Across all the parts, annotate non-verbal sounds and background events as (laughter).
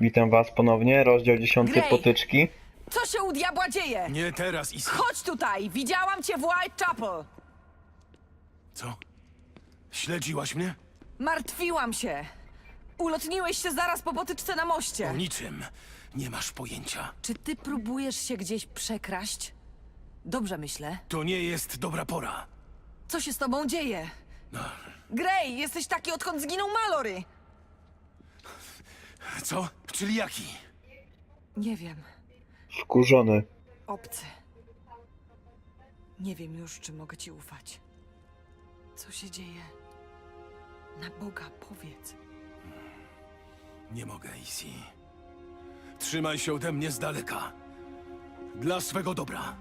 Witam was ponownie, rozdział 10 Gray. potyczki. Co się u diabła dzieje? Nie teraz, Isi. Chodź tutaj! Widziałam cię w Whitechapel! Co? Śledziłaś mnie? Martwiłam się! Ulotniłeś się zaraz po potyczce na O moście. niczym. Nie masz pojęcia. Czy ty próbujesz się gdzieś przekraść? Dobrze myślę. To nie jest dobra pora. Co się z tobą dzieje? No, Gray, jesteś taki odkąd zginął Malory! Co? Czyli jaki? Nie wiem. Wkurzony. Obcy. Nie wiem już, czy mogę ci ufać. Co się dzieje? Na Boga powiedz. Nie mogę, Isi. Trzymaj się ode mnie z daleka. Dla swego dobra.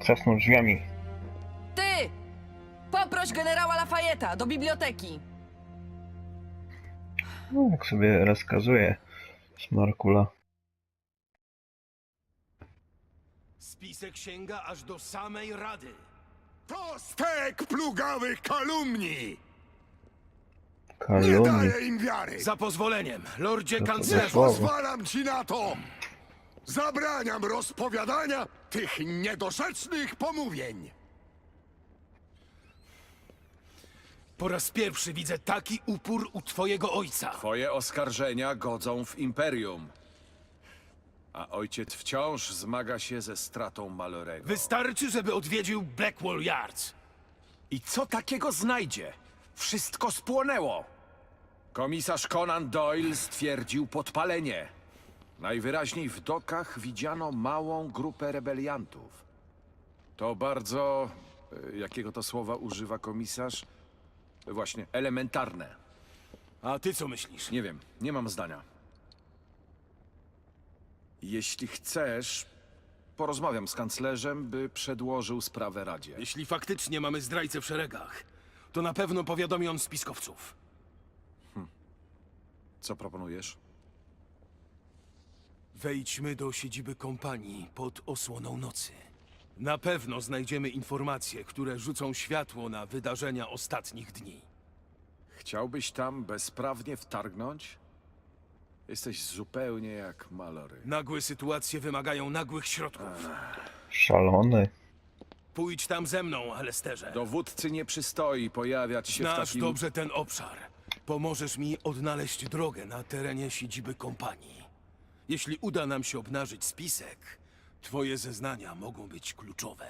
Trzasnął drzwiami. Do biblioteki. No, jak sobie rozkazuje Smarkula. Spisek sięga aż do samej Rady. To stek plugawych kalumnii! Nie Kalumni. daję im wiary! Za pozwoleniem, lordzie To kanclerzu. słowo. Pozwalam ci na to! Zabraniam rozpowiadania tych niedorzecznych pomówień! Po raz pierwszy widzę taki upór u twojego ojca. Twoje oskarżenia godzą w imperium. A ojciec wciąż zmaga się ze stratą Malorego. Wystarczy, żeby odwiedził Blackwall Yards. I co takiego znajdzie? Wszystko spłonęło. Komisarz Conan Doyle stwierdził podpalenie. Najwyraźniej w dokach widziano małą grupę rebeliantów. To bardzo. e, Jakiego to słowa używa komisarz? Właśnie, elementarne. A ty co myślisz? Nie wiem, nie mam zdania. Jeśli chcesz, porozmawiam z kanclerzem, by przedłożył sprawę Radzie. Jeśli faktycznie mamy zdrajcę w szeregach, to na pewno powiadomi on spiskowców. Co proponujesz? Wejdźmy do siedziby kompanii pod osłoną nocy. Na pewno znajdziemy informacje, które rzucą światło na wydarzenia ostatnich dni. Chciałbyś tam bezprawnie wtargnąć? Jesteś zupełnie jak Malory. Nagłe sytuacje wymagają nagłych środków. Szalony. Pójdź tam ze mną, Alesterze. Dowódcy nie przystoi pojawiać się w Znasz takim... dobrze ten obszar. Pomożesz mi odnaleźć drogę na terenie siedziby kompanii. Jeśli uda nam się obnażyć spisek, twoje zeznania mogą być kluczowe.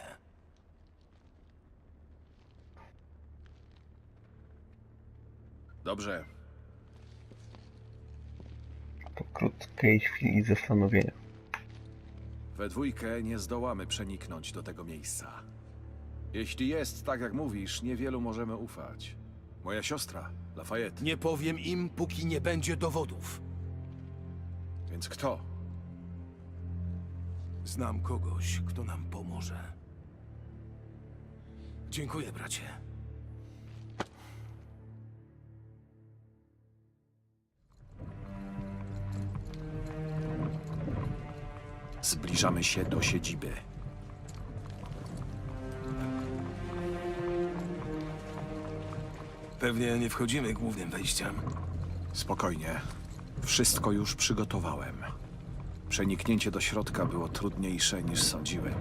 Dobrze. Po krótkiej chwili zastanowienia. We dwójkę nie zdołamy przeniknąć do tego miejsca. Jeśli jest tak, jak mówisz, niewielu możemy ufać. Moja siostra, Lafayette. Nie powiem im, póki nie będzie dowodów. Więc kto? Znam kogoś, kto nam pomoże. Dziękuję, bracie. Zbliżamy się do siedziby. Pewnie nie wchodzimy głównym wejściem. Spokojnie. Wszystko już przygotowałem. Przeniknięcie do środka było trudniejsze niż sądziłem.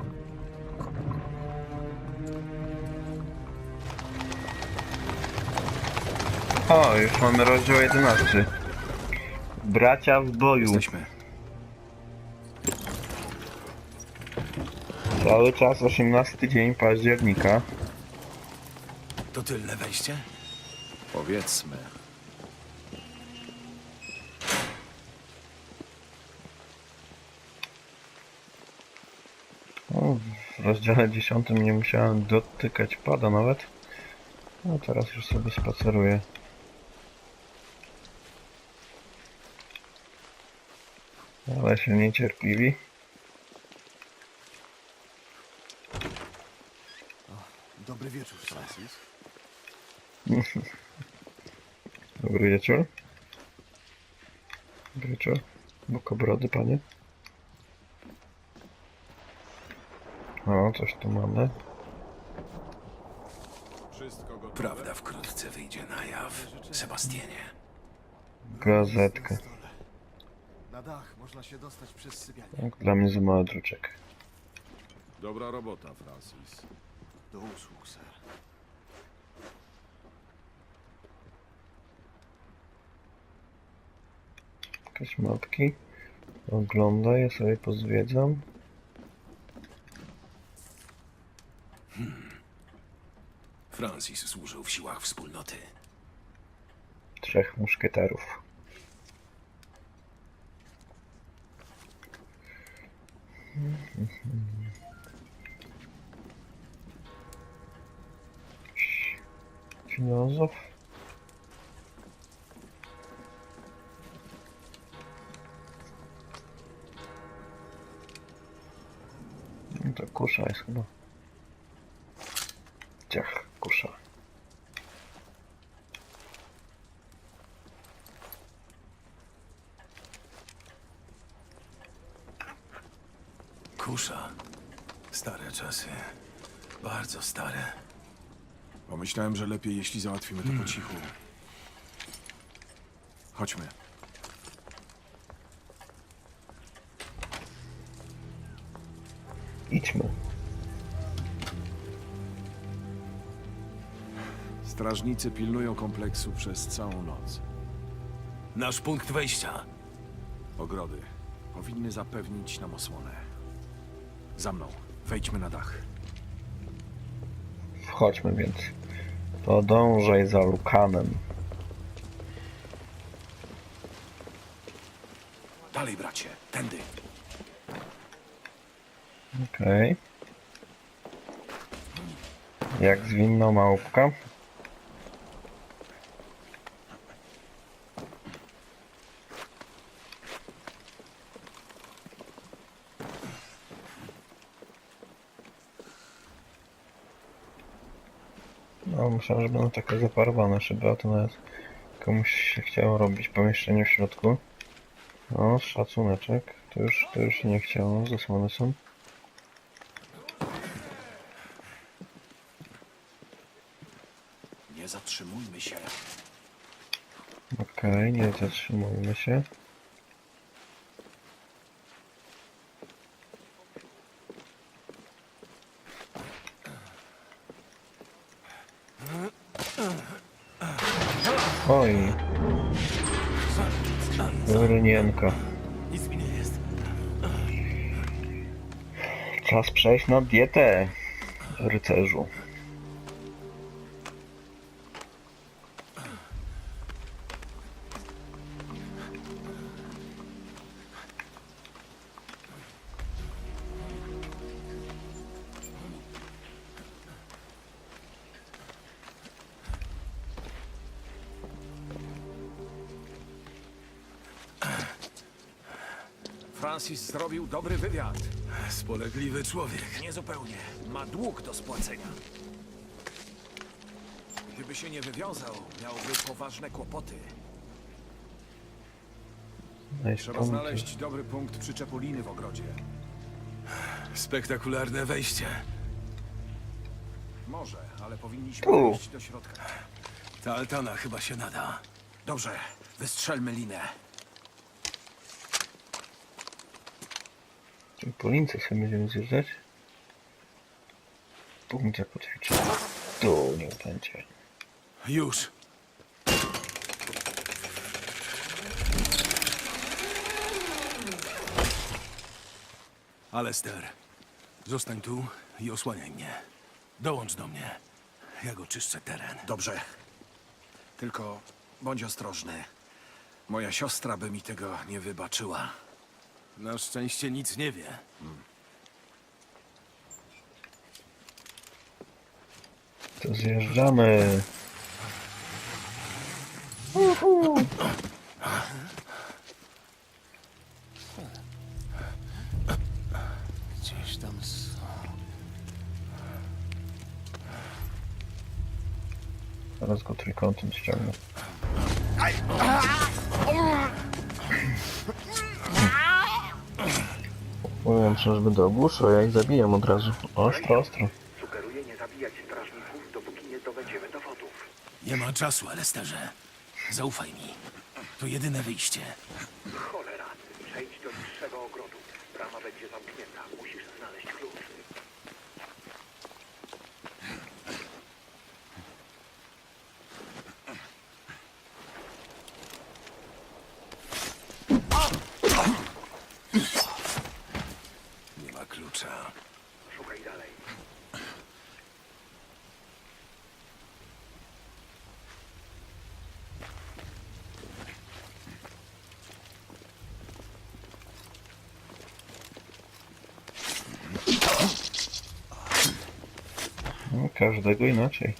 O, już mamy rozdział 11. Bracia w boju. Jesteśmy. Cały czas 18 dzień października. To tylne wejście? Powiedzmy. O, w rozdziale 10 nie musiałem dotykać pada nawet. No teraz już sobie spaceruję. Ale się niecierpliwi. Dobry wieczór, Francis. (laughs) Dobry wieczór. Dobry wieczór. Bokobrody, panie. Coś tu mamy. Wszystko gotowe? Prawda wkrótce wyjdzie na jaw, Sebastianie. Gazetkę. Na dach można się dostać przez sypialnię. Tak, dla mnie za mały druczek. Dobra robota, Francis. Do usług, ser. Jakieś mapki. Oglądaj, ja sobie pozwiedzam. Francis służył w siłach wspólnoty. Trzech muszkieterów. Filozof. No to kusza jest chyba. Ciach, kusza. Kusza. Stare czasy. Bardzo stare. Pomyślałem, że lepiej, jeśli załatwimy to po cichu. Chodźmy. Idźmy. Strażnicy pilnują kompleksu przez całą noc. Nasz punkt wejścia. Ogrody powinny zapewnić nam osłonę. Za mną. Wejdźmy na dach. Wchodźmy więc. Podążaj za Lukanem. Dalej, bracie. Tędy. Okej. Jak zwinna małpka. No, myślałem, że będą takie zaparowane szyby, a to nawet komuś się chciało robić pomieszczenie w środku. No, szacuneczek. To już, to już się nie chciało, zasłony są. Nie zatrzymujmy się. Okej, nie zatrzymujmy się. Oj. Rynienka. Nic mi nie jest. Czas przejść na dietę, rycerzu. Dobry wywiad. Spolegliwy człowiek. Niezupełnie. Ma dług do spłacenia. Gdyby się nie wywiązał, miałby poważne kłopoty. Nice Trzeba znaleźć dobry punkt przyczepuliny w ogrodzie. Spektakularne wejście. Może, ale powinniśmy wejść do środka. Ta altana chyba się nada. Dobrze, wystrzelmy linę. Po lince sobie będziemy zjeżdżać. Punkcie poćwiczenia. Tu nie będzie. Już. Alester, zostań tu i osłaniaj mnie. Dołącz do mnie. Ja go czyszczę teren. Dobrze. Tylko bądź ostrożny. Moja siostra by mi tego nie wybaczyła. Na szczęście nic nie wie. To zjeżdżamy. Gdzieś tam są. Zaraz go trójkątem ściągnę. Mówiłem, że będę ogłuszał, ja ich zabijam od razu. Ostro, ostro. Sugeruję nie zabijać strażników, dopóki nie zdobędzie Nie ma czasu, Alesterze. Zaufaj mi. To jedyne wyjście. Cholera, przejdź do niższego ogrodu. Brama będzie zamknięta. Musisz znaleźć klucz. Nie ma klucza. Szukaj dalej. No, każdego inaczej.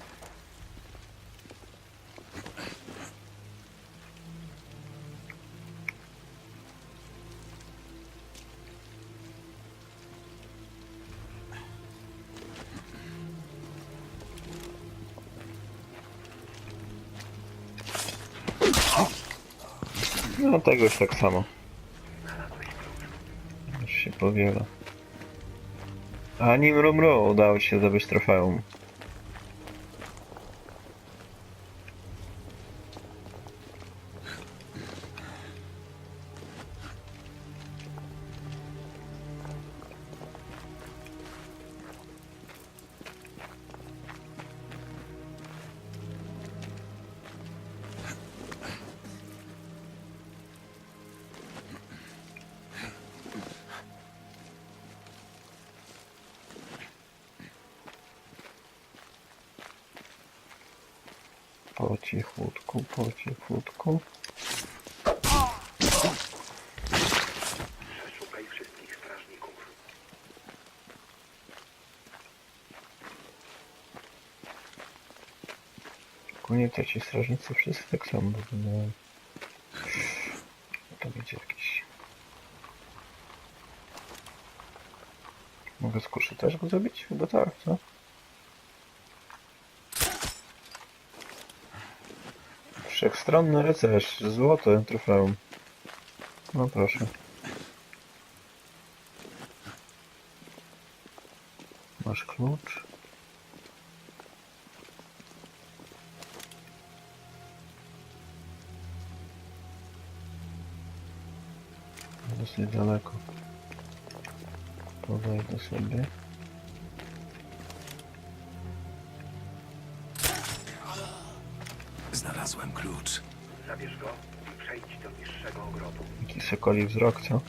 No tego już tak samo. Już się powiela. Ani mrumru udało ci się zdobyć trofeum. To ci strażnicy wszyscy tak samo wyglądają. To będzie jakiś... Mogę z też go zrobić? Chyba tak, co? Wszechstronny rycerz, złote trofeum. No proszę. Masz klucz? Dosyć daleko. Podejdę sobie. Znalazłem klucz. Zabierz go i przejdź do niższego ogrodu. Jaki sokoli wzrok, co?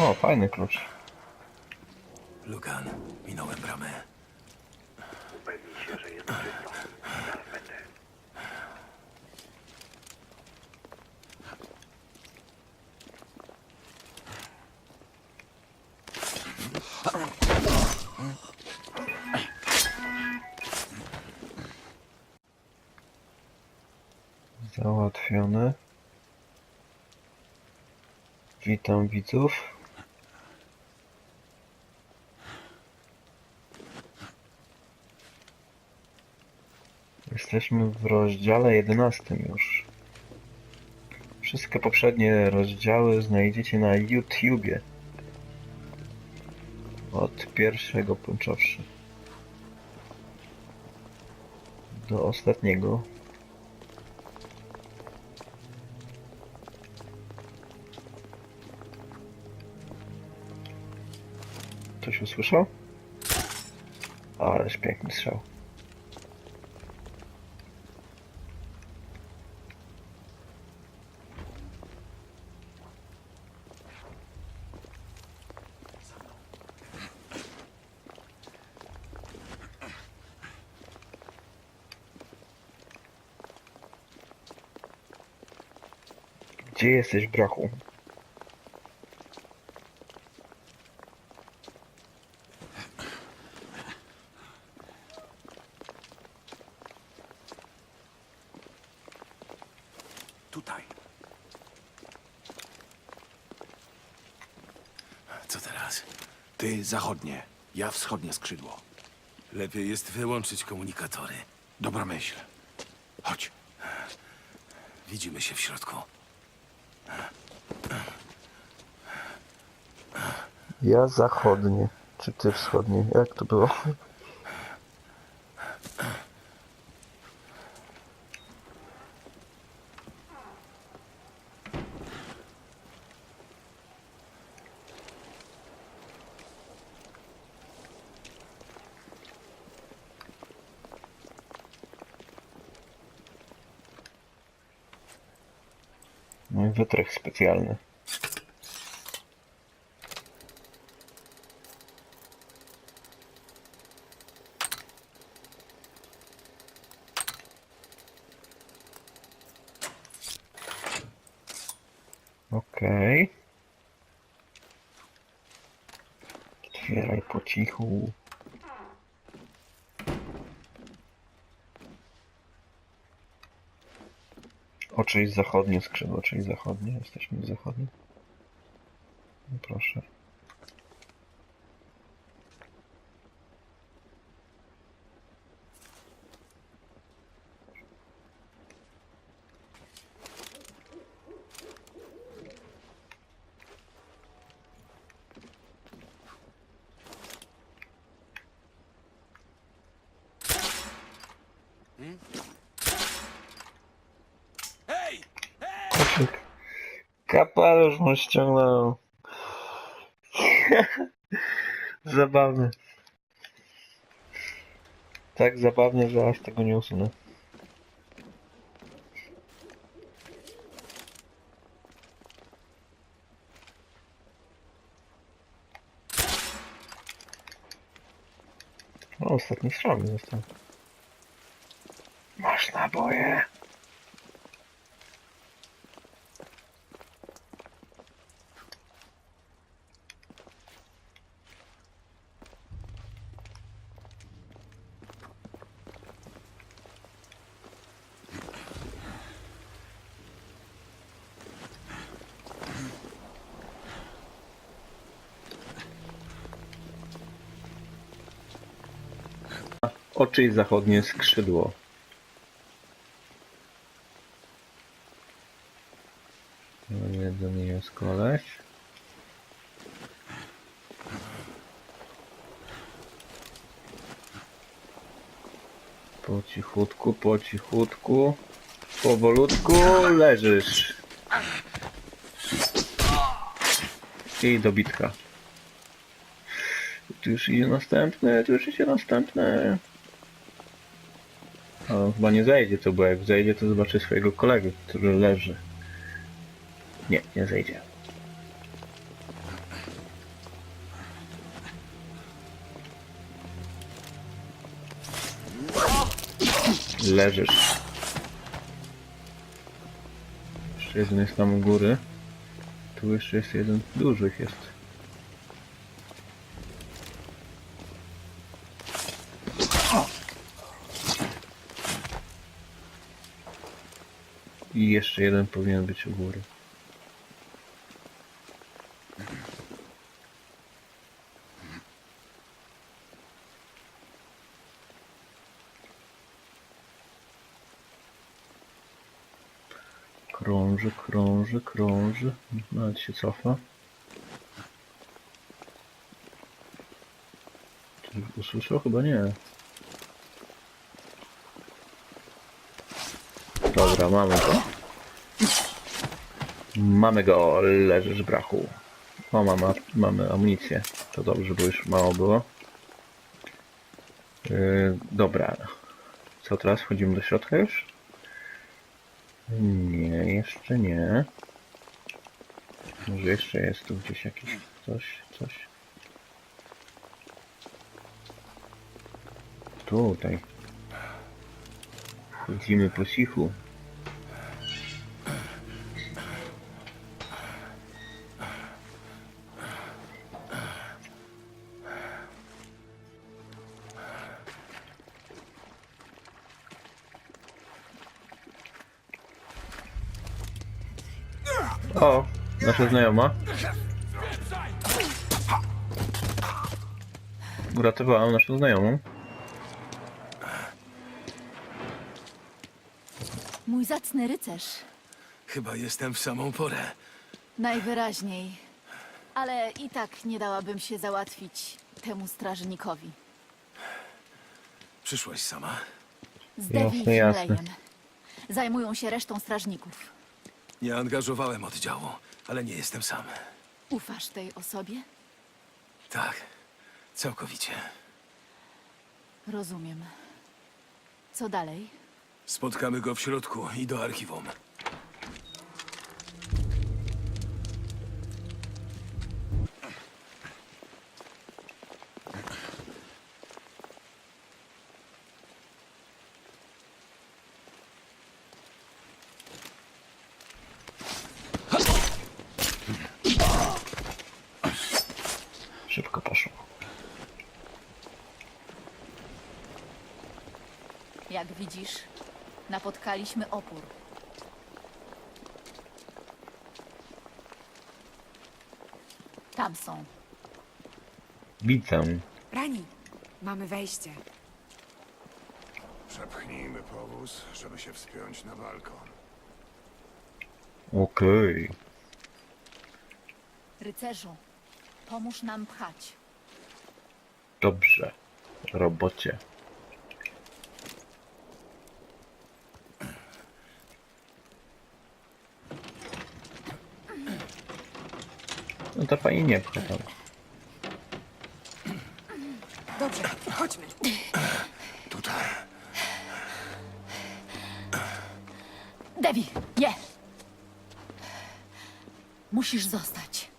O, fajny klucz. Lukan, minąłem bramę. Upewnij się, że jest czysto. Zaraz będę. Załatwione. Witam widzów. Jesteśmy w rozdziale 11 już. Wszystkie poprzednie rozdziały znajdziecie na YouTubie. Od pierwszego począwszy. Do ostatniego. Ktoś usłyszał? Ależ piękny strzał. Gdzie jesteś, brachu? Tutaj. Co teraz? Ty zachodnie, ja wschodnie skrzydło. Lepiej jest wyłączyć komunikatory. Dobra myśl. Chodź. Widzimy się w środku. Ja zachodnie. Czy ty wschodnie? Jak to było? No wytrych specjalny. Okej. Otwieraj po cichu. Oczyść zachodnie, skrzydło, czyli zachodnie. Jesteśmy zachodnie. No proszę. Kapelusz mu ściągnął. (laughs) Zabawne. Tak zabawnie, że aż tego nie usunę. O, ostatni strzał mi został. Masz naboje. Oczy zachodnie skrzydło. Jeden jest koleś. Po cichutku, po cichutku. Powolutku leżysz. I dobitka. Tu już idzie następny, tu już idzie następny. On chyba nie zejdzie to, bo jak zejdzie to zobaczy swojego kolegę, który leży. Nie, nie zejdzie. Leżysz. Jeszcze jeden jest tam u góry. Tu jeszcze jest jeden, dużych jest. I jeszcze jeden powinien być u góry. Krąży, krąży, krąży. Nawet się cofa. Usłyszał? Chyba nie. Dobra, mamy go. Mamy go, leżysz brachu. O, mamy, mamy amunicję. To dobrze, bo już mało było. Yy, dobra. Co teraz? Wchodzimy do środka już? Nie, jeszcze nie. Może jeszcze jest tu gdzieś jakiś coś, coś. Tutaj. Wchodzimy po cichu. Znajoma. Uratowałam naszą znajomą. Mój zacny rycerz. Chyba jestem w samą porę. Najwyraźniej. Ale i tak nie dałabym się załatwić temu strażnikowi. Przyszłaś sama? Z Devi i Jasne. Finlayem. Zajmują się resztą strażników. Nie angażowałem oddziału, ale nie jestem sam. Ufasz tej osobie? Tak, całkowicie. Rozumiem. Co dalej? Spotkamy go w środku i do archiwum. Szybko poszło. Jak widzisz, napotkaliśmy opór. Tam są. Widzę. Rani, mamy wejście. Przepchnijmy powóz, żeby się wspiąć na balkon. Okej. Rycerzu, pomóż nam pchać. Dobrze. Robocie. To pani nie pcha tam. Dobrze, chodźmy. Tutaj. Devi, nie! Musisz zostać.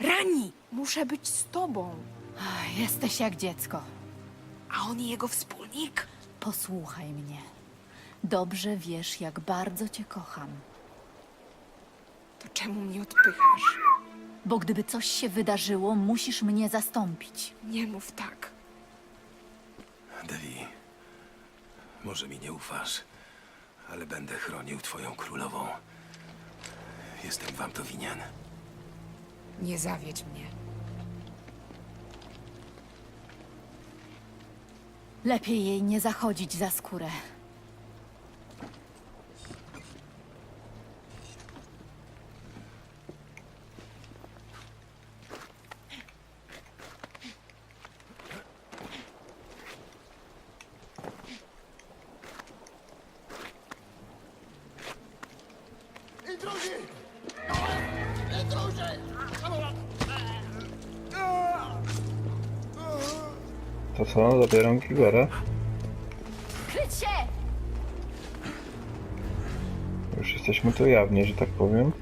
Rani, muszę być z tobą. Ach, Jesteś jak dziecko. A on i jego wspólnik? Posłuchaj mnie. Dobrze wiesz, jak bardzo cię kocham. To czemu mnie odpychasz? Bo gdyby coś się wydarzyło, musisz mnie zastąpić. Nie mów tak. Devi, może mi nie ufasz, ale będę chronił twoją królową. Jestem wam to winien. Nie zawiedź mnie. Lepiej jej nie zachodzić za skórę. To co? Zabieram Kiberę? Kryć się! Już jesteśmy tu jawnie, że tak powiem.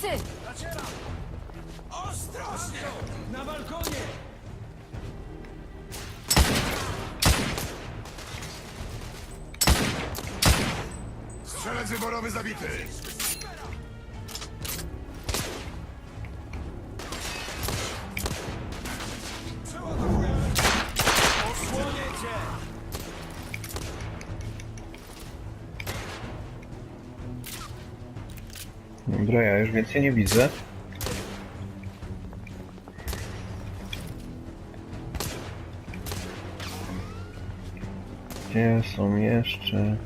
Strażnicy! Na balkonie! Strzelec wyborowy zabity. Już więcej nie widzę. Gdzie są jeszcze?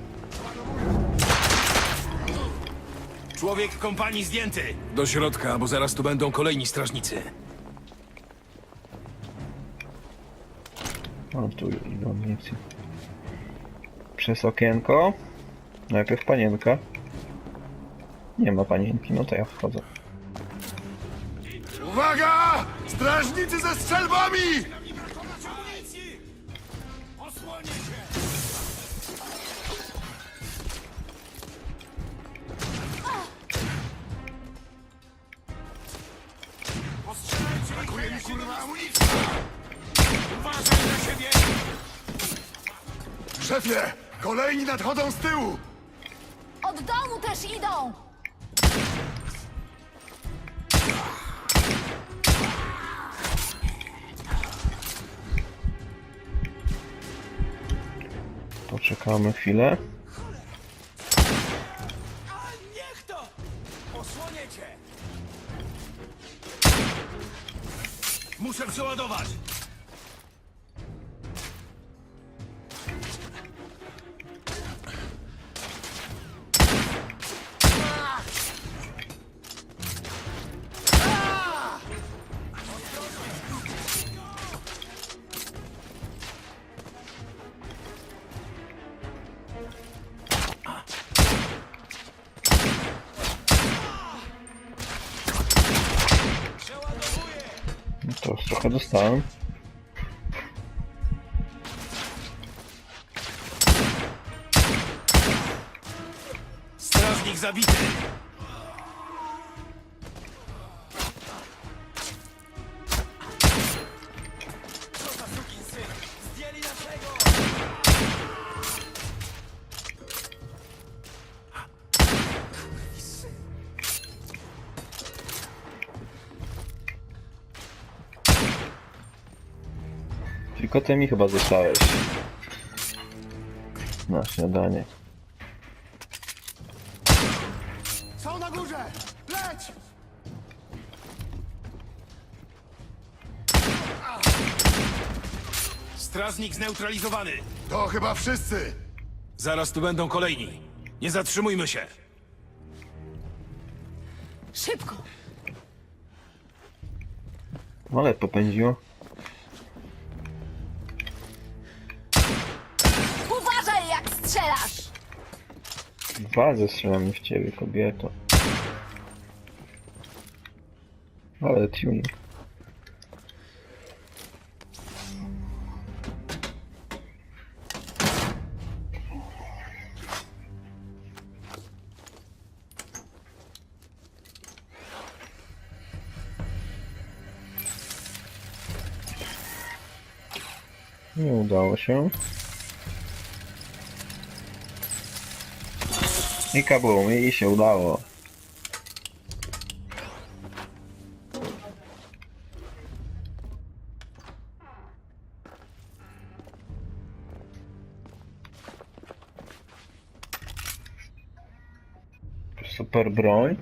Człowiek kompanii zdjęty! Do środka, bo zaraz tu będą kolejni strażnicy. O, tu idą. Przez okienko. Najpierw panienka. Nie ma panienki, no to ja wchodzę. Uwaga! Strażnicy ze strzelbami! Brakuje mi kurwa amunicji! Uważaj na siebie! Szefie! Kolejni nadchodzą z tyłu! Od dołu też idą! Poczekamy chwilę. Muszę przeładować! Dostałem. Strażnik zabity! Tylko ty mi chyba zostałeś. Na śniadanie. Są na górze! Leć! Strażnik zneutralizowany! To chyba wszyscy! Zaraz tu będą kolejni. Nie zatrzymujmy się! Szybko! Ale popędziło. Strzelasz! Wazę strzelam w ciebie, kobieto. Ale tune. Nie udało się. I kabum, i się udało. Super broń.